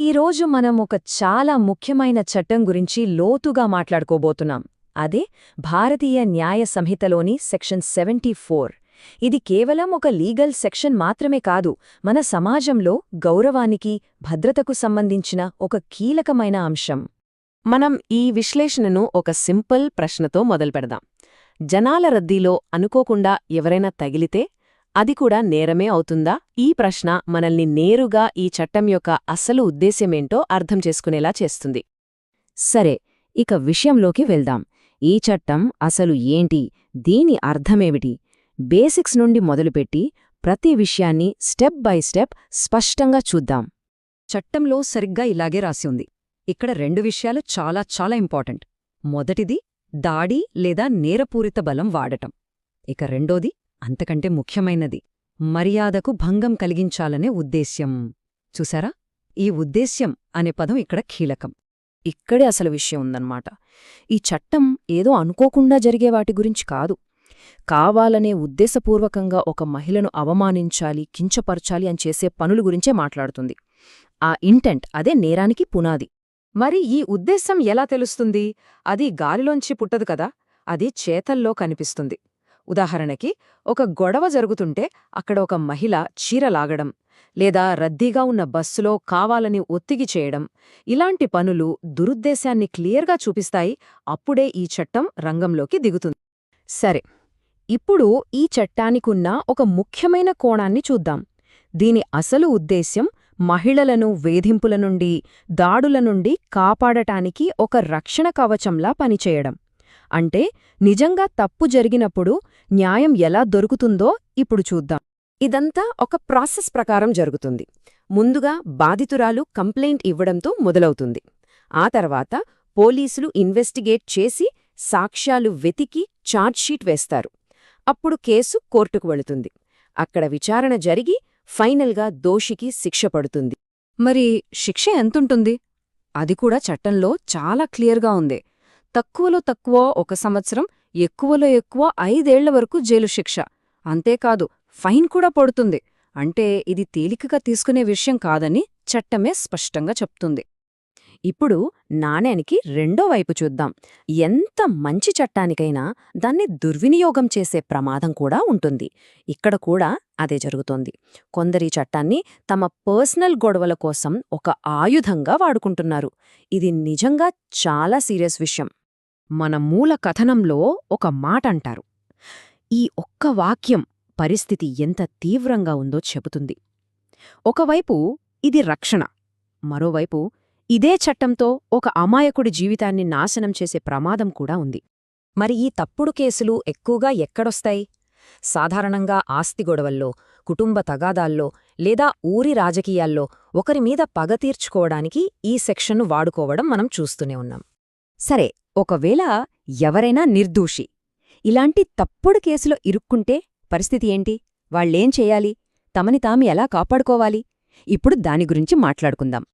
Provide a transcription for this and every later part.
ఈరోజు మనం ఒక చాలా ముఖ్యమైన చట్టం గురించి లోతుగా మాట్లాడుకోబోతున్నాం. అదే భారతీయ న్యాయ సంహితలోని సెక్షన్ సెవెంటీ ఫోర్. ఇది కేవలం ఒక లీగల్ సెక్షన్ మాత్రమే కాదు మన సమాజంలో గౌరవానికి భద్రతకు సంబంధించిన ఒక కీలకమైన అంశం. మనం ఈ విశ్లేషణను ఒక సింపుల్ ప్రశ్నతో మొదలుపెడదాం. జనాల రద్దీలో అనుకోకుండా ఎవరైనా తగిలితే అది కూడా నేరమే అవుతుందా? ఈ ప్రశ్న మనల్ని నేరుగా ఈ చట్టం యొక్క అసలు ఉద్దేశ్యమేంటో అర్థం చేసుకునేలా చేస్తుంది. సరే ఇక విషయంలోకి వెళ్దాం. ఈ చట్టం అసలు ఏంటి? దీని అర్థమేమిటి? బేసిక్స్ నుండి మొదలుపెట్టి ప్రతి విషయాన్ని స్టెప్ బై స్టెప్ స్పష్టంగా చూద్దాం. చట్టంలో సరిగ్గా ఇలాగే రాసి ఉంది. ఇక్కడ రెండు విషయాలు చాలా చాలా ఇంపార్టెంట్. మొదటిది దాడి లేదా నేరపూరిత బలం వాడటం. ఇక రెండోది అంతకంటే ముఖ్యమైనది మర్యాదకు భంగం కలిగించాలనే ఉద్దేశ్యం. చూసారా? ఈ ఉద్దేశ్యం అనే పదం ఇక్కడ కీలకం. ఇక్కడే అసలు విషయం ఉందన్నమాట. ఈ చట్టం ఏదో అనుకోకుండా జరిగే వాటి గురించి కాదు. కావాలనే ఉద్దేశపూర్వకంగా ఒక మహిళను అవమానించాలి కించపరచాలి అని చేసే పనుల గురించే మాట్లాడుతుంది. ఆ ఇంటెంట్ అదే నేరానికి పునాది. మరి ఈ ఉద్దేశం ఎలా తెలుస్తుంది? అది గాలిలోంచి పుట్టదు కదా అది చేతల్లో కనిపిస్తుంది. ఉదాహరణకి ఒక గొడవ జరుగుతుంటే అక్కడ ఒక మహిళ చీర లాగడం లేదా రద్దీగా ఉన్న బస్సులో కావాలని ఒత్తిగి చేయడం ఇలాంటి పనులు దురుద్దేశాన్ని క్లియర్గా చూపిస్తాయి అప్పుడే ఈ చట్టం రంగంలోకి దిగుతుంది. సరే ఇప్పుడు ఈ చట్టానికున్న ఒక ముఖ్యమైన కోణాన్ని చూద్దాం. దీని అసలు ఉద్దేశ్యం మహిళలను వేధింపుల నుండి దాడుల నుండి కాపాడటానికి ఒక రక్షణ కవచంలా పనిచేయడం. అంటే నిజంగా తప్పు జరిగినప్పుడు న్యాయం ఎలా దొరుకుతుందో ఇప్పుడు చూద్దాం. ఇదంతా ఒక ప్రాసెస్ ప్రకారం జరుగుతుంది. ముందుగా బాధితురాలు కంప్లైంట్ ఇవ్వడంతో మొదలవుతుంది. ఆ తర్వాత పోలీసులు ఇన్వెస్టిగేట్ చేసి సాక్ష్యాలు వెతికి ఛార్జ్షీట్ వేస్తారు. అప్పుడు కేసు కోర్టుకు వెళుతుంది. అక్కడ విచారణ జరిగి ఫైనల్గా దోషికి శిక్ష పడుతుంది. మరి శిక్ష ఎంతుంటుంది? అది కూడా చట్టంలో చాలా క్లియర్గా ఉంది. తక్కువలో తక్కువ ఒక సంవత్సరం ఎక్కువలో ఎక్కువ ఐదేళ్ళ వరకు జైలు శిక్ష. అంతేకాదు ఫైన్ కూడా పడుతుంది. అంటే ఇది తేలికగా తీసుకునే విషయం కాదని చట్టమే స్పష్టంగా చెప్తుంది. ఇప్పుడు నాణ్యానికి రెండో వైపు చూద్దాం. ఎంత మంచి చట్టానికైనా దాన్ని దుర్వినియోగం చేసే ప్రమాదం కూడా ఉంటుంది. ఇక్కడ కూడా అదే జరుగుతోంది. కొందరి చట్టాన్ని తమ పర్సనల్ గొడవల కోసం ఒక ఆయుధంగా వాడుకుంటున్నారు. ఇది నిజంగా చాలా సీరియస్ విషయం. మన మూల కథనంలో ఒక మాట అంటారు ఈ ఒక్క వాక్యం పరిస్థితి ఎంత తీవ్రంగా ఉందో చెబుతుంది. ఒకవైపు ఇది రక్షణ మరోవైపు ఇదే చట్టంతో ఒక అమాయకుడి జీవితాన్ని నాశనం చేసే ప్రమాదం కూడా ఉంది. మరి ఈ తప్పుడు కేసులు ఎక్కువగా ఎక్కడొస్తాయి? సాధారణంగా ఆస్తి గొడవల్లో కుటుంబ తగాదాల్లో లేదా ఊరి రాజకీయాల్లో ఒకరిమీద పగ తీర్చుకోవడానికి ఈ సెక్షన్ను వాడుకోవడం మనం చూస్తూనే ఉన్నాం. సరే ఒకవేళ ఎవరైనా నిర్దోషి ఇలాంటి తప్పుడు కేసులో ఇరుక్కుంటే పరిస్థితి ఏంటి? వాళ్ళేం చెయ్యాలి తమని తాము ఎలా కాపాడుకోవాలి? ఇప్పుడు దాని గురించి మాట్లాడుకుందాం.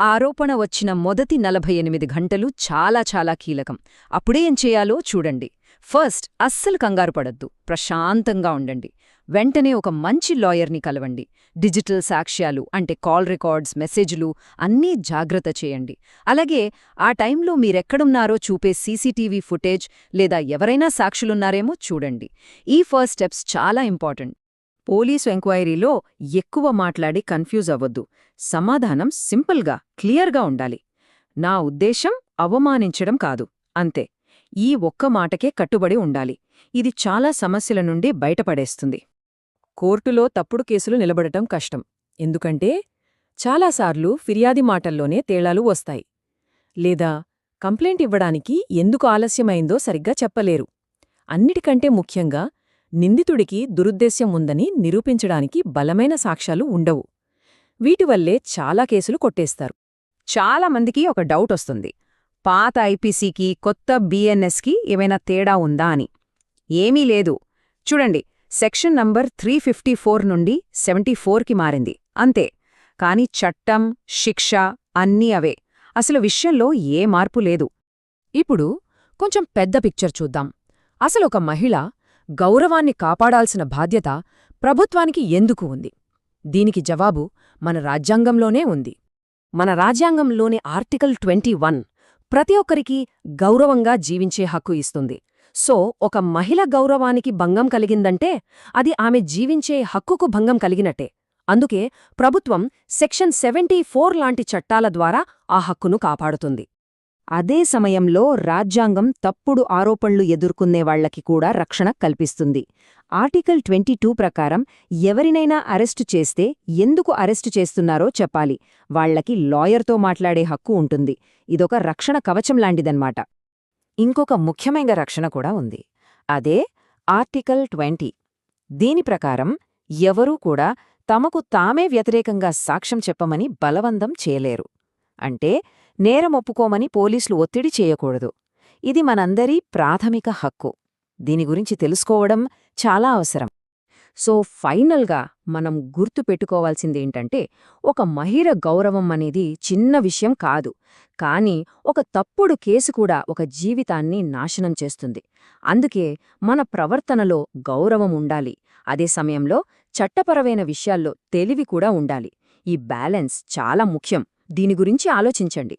ఆరోపణ వచ్చిన మొదటి నలభై ఎనిమిది గంటలు చాలా చాలా కీలకం. అప్పుడేం చేయాలో చూడండి. ఫస్ట్ అస్సలు కంగారు పడద్దు. ప్రశాంతంగా ఉండండి. వెంటనే ఒక మంచి లాయర్ని కలవండి. డిజిటల్ సాక్ష్యాలు అంటే కాల్ రికార్డ్స్ మెసేజ్లు అన్నీ జాగ్రత్త చేయండి. అలాగే ఆ టైంలో మీరెక్కడున్నారో చూపే సీసీటీవీ ఫుటేజ్ లేదా ఎవరైనా సాక్షులున్నారేమో చూడండి. ఈ ఫస్ట్ స్టెప్స్ చాలా ఇంపార్టెంట్. పోలీసు ఎంక్వైరీలో ఎక్కువ మాట్లాడి కన్ఫ్యూజ్ అవ్వద్దు. సమాధానం సింపుల్గా క్లియర్గా ఉండాలి. నా ఉద్దేశం అవమానించడం కాదు. అంతే. ఈ ఒక్క మాటకే కట్టుబడి ఉండాలి. ఇది చాలా సమస్యల నుండి బయటపడేస్తుంది. కోర్టులో తప్పుడు కేసులు నిలబడటం కష్టం. ఎందుకంటే చాలాసార్లు ఫిర్యాది మాటల్లోనే తేళాలు వస్తాయి. లేదా కంప్లైంట్ ఇవ్వడానికి ఎందుకు ఆలస్యమైందో సరిగ్గా చెప్పలేరు. అన్నిటికంటే ముఖ్యంగా నిందితుడికి దురుద్దేశ్యం ఉందని నిరూపించడానికి బలమైన సాక్ష్యాలు ఉండవు. వీటివల్లే చాలా కేసులు కొట్టేస్తారు. చాలామందికి ఒక డౌట్ వస్తుంది. పాత ఐపీసీకి కొత్త బీఎన్ఎస్కి ఏమైనా తేడా ఉందా అని. ఏమీ లేదు. చూడండి section number three fifty four నుండి సెవెంటీ ఫోర్కి మారింది. అంతే. కాని చట్టం శిక్ష అన్నీ అవే. అసలు విషయంలో ఏ మార్పు లేదు. ఇప్పుడు కొంచెం పెద్ద పిక్చర్ చూద్దాం. అసలు ఒక మహిళ గౌరవాన్ని కాపాడాల్సిన బాధ్యత ప్రభుత్వానికి ఎందుకు ఉంది? దీనికి జవాబు మన రాజ్యాంగంలోనే ఉంది. మన రాజ్యాంగంలోని ఆర్టికల్ ట్వంటీ వన్ ప్రతి ఒక్కరికి గౌరవంగా జీవించే హక్కు ఇస్తుంది. సో ఒక మహిళ గౌరవానికి భంగం కలిగిందంటే అది ఆమె జీవించే హక్కుకు భంగం కలిగినట్టే. అందుకే ప్రభుత్వం సెక్షన్ సెవెంటీ ఫోర్ లాంటి చట్టాల ద్వారా ఆ హక్కును కాపాడుతుంది. అదే సమయంలో రాజ్యాంగం తప్పుడు ఆరోపణలు ఎదుర్కొనే వాళ్ళకి కూడా రక్షణ కల్పిస్తుంది. ఆర్టికల్ ట్వంటీ టూ ప్రకారం ఎవరినైనా అరెస్టు చేస్తే ఎందుకు అరెస్టు చేస్తున్నారో చెప్పాలి. వాళ్ళకి లాయర్తో మాట్లాడే హక్కు ఉంటుంది. ఇదొక రక్షణ కవచం లాంటిదన్నమాట. ఇంకొక ముఖ్యమైన రక్షణ కూడా ఉంది. అదే ఆర్టికల్ ట్వంటీ. దీని ప్రకారం ఎవరూ కూడా తమకు తామే వ్యతిరేకంగా సాక్ష్యం చెప్పమని బలవంతం చేయలేరు. అంటే నేరం ఒప్పుకోమని పోలీసులు ఒత్తిడి చేయకూడదు. ఇది మనందరి ప్రాథమిక హక్కు. దీని గురించి తెలుసుకోవడం చాలా అవసరం. సో ఫైనల్గా మనం గుర్తు పెట్టుకోవాల్సిందేంటంటే ఒక మహిళ గౌరవం అనేది చిన్న విషయం కాదు. కానీ ఒక తప్పుడు కేసు కూడా ఒక జీవితాన్ని నాశనం చేస్తుంది. అందుకే మన ప్రవర్తనలో గౌరవం ఉండాలి. అదే సమయంలో చట్టపరమైన విషయాల్లో తెలివి కూడా ఉండాలి. ఈ బ్యాలెన్స్ చాలా ముఖ్యం. దీని గురించి ఆలోచించండి.